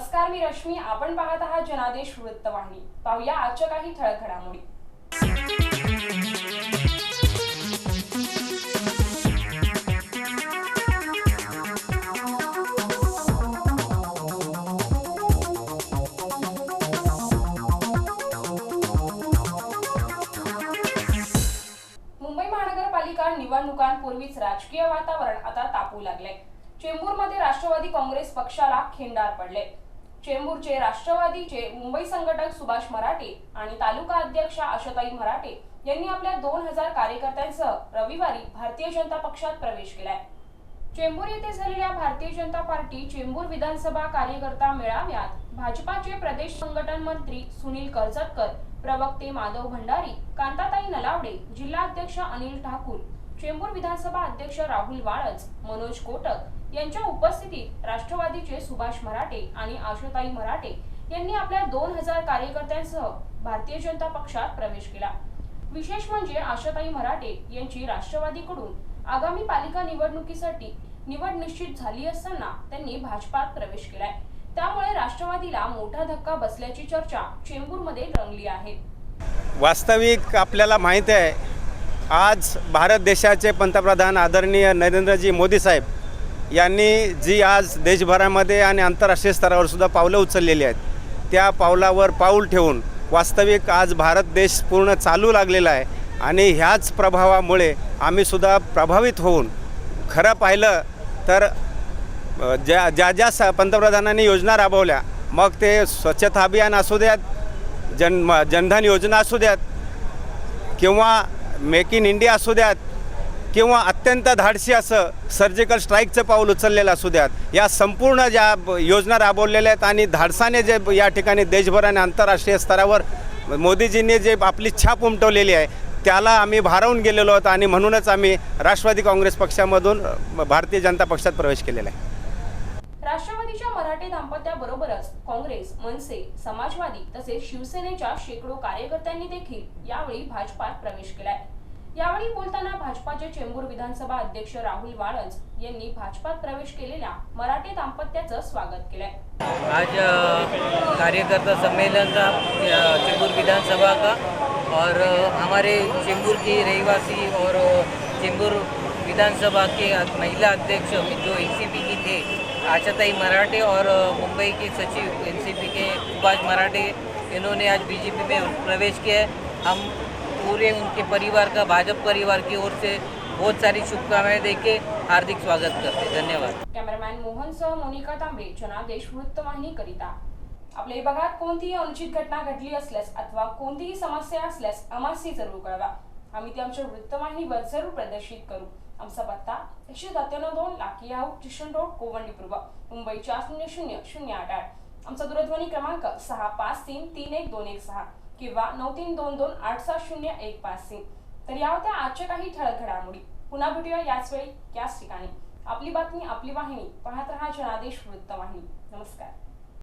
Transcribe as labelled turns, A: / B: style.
A: नमस्कार मी रश्मी. आपण पाहत आहात जनादेश वृत्तवाहिनी पाहूया आजच्या काही ठळक घडामोडी. मुंबई महानगरपालिका निवडणुकांपूर्वीच राजकीय वातावरण आता तापू लागले चेंबूरमध्ये राष्ट्रवादी काँग्रेस पक्षाला खिंडार पडले. चेंबूरचे राष्ट्रवादीचे मुंबई संघटक सुभाष मराठे आणि तालुका अध्यक्षा आशाताई मराठे यांनी आपल्या दोन हजार कार्यकर्त्यांसह रविवारी भारतीय जनता पक्षात प्रवेश केलाय. चेंबूर येथे झालेल्या भारतीय जनता पार्टी चेंबूर विधानसभा कार्यकर्ता मेळाव्यात भाजपाचे प्रदेश संघटन मंत्री सुनील कर्जतकर प्रवक्ते माधव भंडारी कांताताई नलावडे जिल्हा अध्यक्ष अनिल ठाकूर चेंबूर विधानसभा अध्यक्ष राहुल वाळज मनोज कोटक यांच्या उपस्थितीत राष्ट्रवादीचे सुभाष मराठे आणि आशाताई मराठे यांनी आपल्या दोन हजार कार्यकर्त्यांसह भारतीय जनता पक्षात प्रवेश केला. विशेष म्हणजे आशाताई मराठे यांची राष्ट्रवादीकडून आगामी पालिका निवडणुकीसाठी निवड निश्चित झाली असताना त्यांनी भाजपात प्रवेश केलाय. त्यामुळे राष्ट्रवादीला मोठा धक्का बसल्याची चर्चा चेंबूरमध्ये रंगली आहे.
B: वास्तविक आपल्याला माहीत आहे आज भारत देशाचे पंतप्रधान आदरणीय नरेंद्रजी मोदी साहेब यांनी जी आज देशभरामध्ये आणि आंतरराष्ट्रीय स्तरावर सुद्धा पावलं उचललेली आहेत त्या पावलावर पाऊल ठेवून वास्तविक आज भारत देश पूर्ण चालू लागलेला आहे आणि ह्याच प्रभावामुळे आम्ही सुद्धा प्रभावित होऊन खरं पाहिलं तर ज्या ज्या ज्या स पंतप्रधानांनी योजना राबवल्या मग ते स्वच्छता अभियान असू द्यात जन म- जनधन योजना असू द्यात किंवा मेक इन इंडिया असू द्यात किंवा अत्यंत धाडसी असं सर्जिकल स्ट्राईकचं पाऊल उचललेलं असू द्यात या संपूर्ण ज्या योजना राबवलेल्या आहेत आणि धाडसाने जे या ठिकाणी देशभर आणि आंतरराष्ट्रीय स्तरावर मोदीजींनी जे आपली छाप उमटवलेली आहे त्याला आम्ही भारावून गेलेलो आहोत आणि म्हणूनच आम्ही राष्ट्रवादी काँग्रेस पक्षामधून भारतीय जनता पक्षात प्रवेश केलेला आहे.
A: राष्ट्रवादीच्या मराठे दाम्पत्याबरोबरच काँग्रेस मनसे समाजवादी तसेच शिवसेनेच्या शेकडो कार्यकर्त्यांनी देखील यावेळी भाजपात प्रवेश केलाय. यावेळी बोलताना भाजपाचे चेंबूर विधानसभा अध्यक्ष राहुल वाळज यांनी भाजपात प्रवेश केलेल्या मराठे दाम्पत्याचं स्वागत केलंय.
C: आज कार्यकर्ता सम्मेलन चेंबूर विधानसभा का? और हमारे चेंबूर के रहवासी और चेंबूर विधानसभा के महिला अध्यक्ष जो एसीपी की थे आशाताई मराठे और मुंबई की सचिव एनसीपी के सुभाष मराठे इन्होंने आज बीजेपी में प्रवेश किया है। हम पूरे उनके परिवार का भाजपा परिवार की ओर से बहुत सारी शुभकामनाएं देके हार्दिक स्वागत करते हैं। धन्यवाद।
A: कॅमेरामॅन मोहनसह मोनिका तांबे जनादेश वृत्तवाहिनी करिता। आपल्या विभागात कोणतीही अनुचित घटना घडली असल्यास अथवा कोणतीही समस्या असल्यास आम्हाशी जरूर कळवा. आम्ही ती आमच्या वृत्तवाहिनीवर जरूर प्रदर्शित करू. आमचा पत्ता एकशे सत्त्याण्णव दोन लाकी आऊट किशन रोड कोवंडी पूर्व मुंबई चार शून्य शून्य शून्य आठ आठ. आमचा दूरध्वनी क्रमांक सहा पाच तीन तीन एक दोन एक सहा किंवा नऊ तीन दोन दोन आठ सहा शून्य एक पाच तीन. तर या होत्या आजच्या काही ठळक घडामोडी. पुन्हा भेटूया याच वेळी याच ठिकाणी. आपली बातमी आपली वाहिनी. पाहत रहा जनादेश वृत्तवाहिनी. नमस्कार.